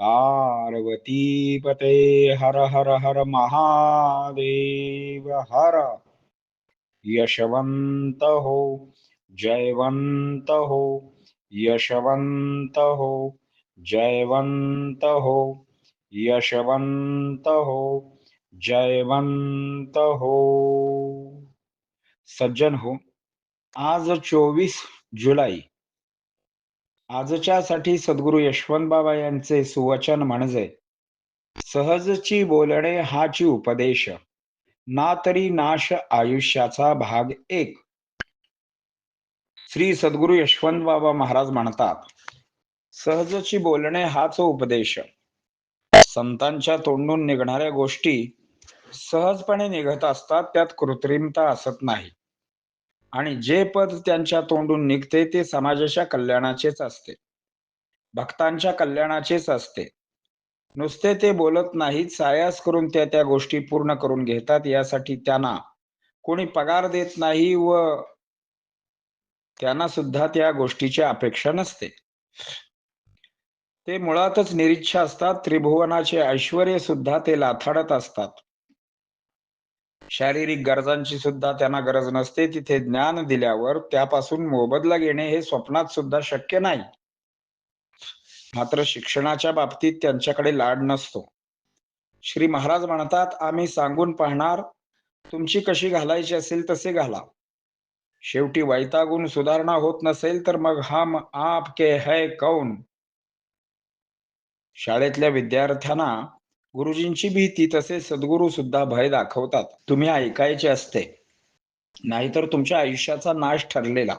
पार्वतीपते हर हर हर महादेव हर। यशवंत हो जयवंत हो यशवंत हो जयवंत हो यशवंत हो जयवंत हो। सज्जन हो आज चोवीस जुलै आजच्या साठी सद्गुरु यशवंत बाबा यांचे सुवचन म्हणजे सहजची बोलणे हाची उपदेश ना तरी नाश आयुष्याचा भाग एक. श्री सद्गुरु यशवंत बाबा महाराज म्हणतात सहजची बोलणे हाच उपदेश. संतांच्या तोंडून निघणाऱ्या गोष्टी सहजपणे निघत असतात त्यात कृत्रिमता असत नाही. आणि जे पद त्यांच्या तोंडून निघते ते समाजाच्या कल्याणाचेच असते. भक्तांच्या कल्याणाचेच असते. नुसते ते बोलत नाहीत सायास करून त्या त्या गोष्टी पूर्ण करून घेतात यासाठी त्यांना कोणी पगार देत नाही व त्यांना सुद्धा त्या गोष्टीची अपेक्षा नसते. ते मुळातच निरीच्छा असतात त्रिभुवनाचे ऐश्वर सुद्धा ते लाथाडत असतात. शारीरिक गरजांची सुद्धा त्यांना गरज नसते. तिथे ज्ञान दिल्यावर त्यापासून मोबदला घेणे हे स्वप्नात सुद्धा शक्य नाही. मात्र शिक्षणाच्या बाबतीत त्यांच्याकडे लाड नसतो. श्री महाराज म्हणतात आम्ही सांगून पाहणार तुमची कशी घालायची असेल तसे घाला. शेवटी वैतागून सुधारणा होत नसेल तर मग हम आपके है कौन? शाळेतल्या विद्यार्थ्यांना गुरुजींची भीती तसे सद्गुरू सुद्धा भय दाखवतात. तुम्ही ऐकायचे असते. नाहीतर तुमच्या आयुष्याचा नाश ठरलेला.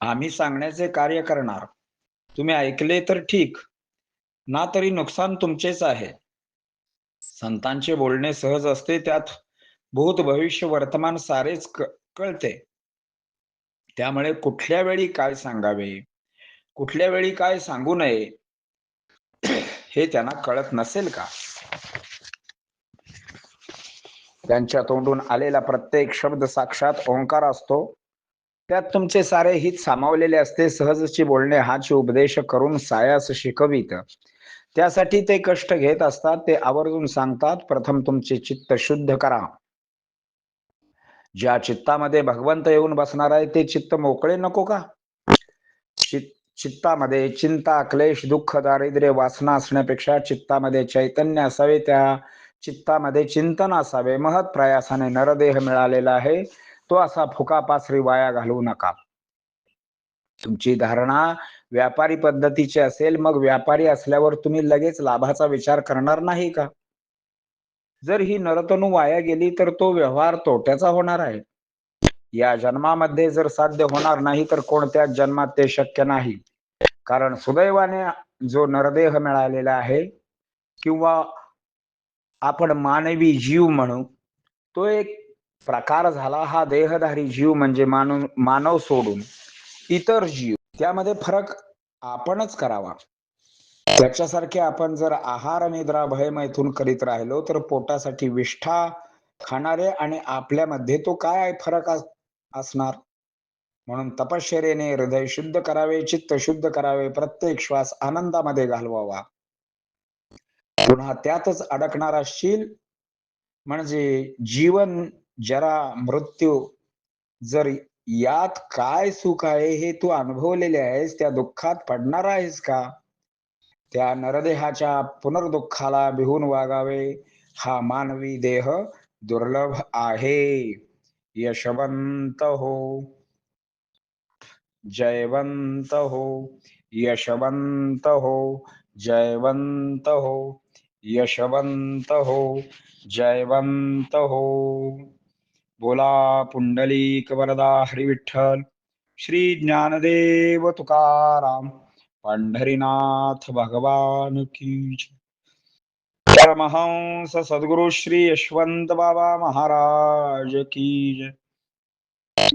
आम्ही सांगण्याचे कार्य करणार. तुम्ही ऐकले तर ठीक. ना तरी नुकसान तुमचेच आहे. संतांचे बोलणे सहज असते. त्यात भूत भविष्य वर्तमान सारेच कळते. त्यामुळे कुठल्या वेळी काय सांगावे? कुठल्या वेळी काय सांगू नये? हे त्यांना कळत नसेल का? त्यांच्या तोंडून आलेला प्रत्येक शब्द साक्षात ओंकार असतो. त्यात तुमचे सारे हित सामावलेले असते. सहजची बोलणे हाचे उपदेश करून सायास शिकवित. त्यासाठी ते कष्ट घेत असतात. ते आवर्जून सांगतात. प्रथम तुमचे चित्त शुद्ध करा. ज्या चित्तामध्ये भगवंत येऊन बसणार आहे ते चित्त मोकळे नको का? चित्त चित्तामध्ये चिंता क्लेश दुःख दारिद्र्य वासना असण्यापेक्षा चित्तामध्ये चैतन्य असावे. त्या चित्तामध्ये चिंतन असावे. महत् प्रयासाने नरदेह मिळालेला आहे. तो असा फुकापासरी वाया घालवू नका. तुमची धारणा व्यापारी पद्धतीची असेल मग व्यापारी असल्यावर तुम्ही लगेच लाभाचा विचार करणार नाही का? जर ही नरतनू वाया गेली तर तो व्यवहार तोट्याचा होणार आहे. या जन्मामध्ये जर साध्य होणार नाही तर कोणत्याच जन्मात ते शक्य नाही? कारण सुदैवाने जो नरदेह मिळालेला आहे किंवा आपण मानवी जीव म्हणू तो एक प्रकार झाला. हा देहधारी जीव म्हणजे मानव मानव सोडून इतर जीव. त्यामध्ये फरक आपणच करावा. त्याच्यासारखे आपण जर आहार निद्रा भय मैथून करीत राहिलो तर पोटासाठी विष्ठा खाणारे आणि आपल्यामध्ये तो काय फरक असणार? म्हणून तपश्चर्याने हृदय शुद्ध करावे चित्त शुद्ध करावे प्रत्येक श्वास आनंदामध्ये घालवावा. पुन्हा त्यातच अडकणार असशील म्हणजे जीवन जरा मृत्यू. जर यात काय सुख आहे हे तू अनुभवलेले आहेस त्या दुःखात पडणार आहेस का? त्या नरदेहाच्या पुनर्दुःखाला भिहून वागावे. हा मानवी देह दुर्लभ आहे. यशवंत हो. जयवंत हो यशवंत हो जयवंत हो यशवंत हो जयवंत हो बोला पुंडलिक वरदा हरिविठ्ठल श्री ज्ञानदेव तुकाराम पंढरीनाथ भगवान की परमहंस सद्गुरु श्री यशवंत बाबा महाराज की जय।